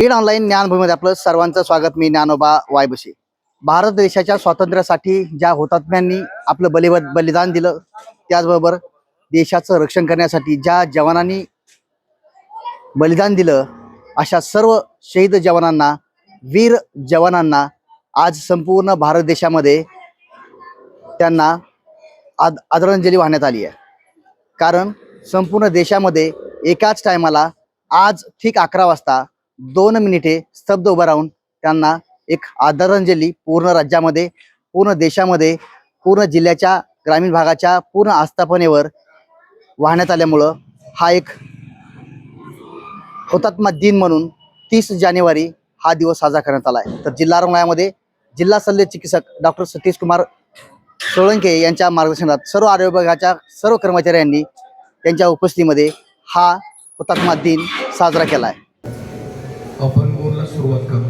Beed online ज्ञानभूमीमध्ये आपलं सर्वांचं स्वागत. मी ज्ञानोबा वायबशी भारत देशाच्या स्वातंत्र्यासाठी ज्या हुतात्म्यांनी आपलं बलिव बलिदान दिलं त्याचबरोबर देशाचं रक्षण करण्यासाठी ज्या जवानांनी बलिदान दिलं अशा सर्व शहीद जवानांना वीर जवानांना आज संपूर्ण भारत देशामध्ये त्यांना आद आदरांजली वाहण्यात आली आहे. कारण संपूर्ण देशामध्ये एकाच टायमाला आज ठीक अकरा वाजता दोन मिनिटे स्तब्ध उभं राहून त्यांना एक आदरांजली पूर्ण राज्यामध्ये पूर्ण देशामध्ये पूर्ण जिल्ह्याच्या ग्रामीण भागाच्या पूर्ण आस्थापनेवर वाहण्यात आल्यामुळं हा एक हुतात्मा दिन म्हणून तीस जानेवारी हा दिवस साजरा करण्यात आला आहे. तर जिल्हा रुग्णालयामध्ये जिल्हा शल्य चिकित्सक डॉक्टर सतीश कुमार सोळंके यांच्या मार्गदर्शनात सर्व आरोग्य विभागाच्या सर्व कर्मचाऱ्यांनी त्यांच्या उपस्थितीमध्ये हा हुतात्मा दिन साजरा केला आहे. आपण बोलला सुरुवात करू.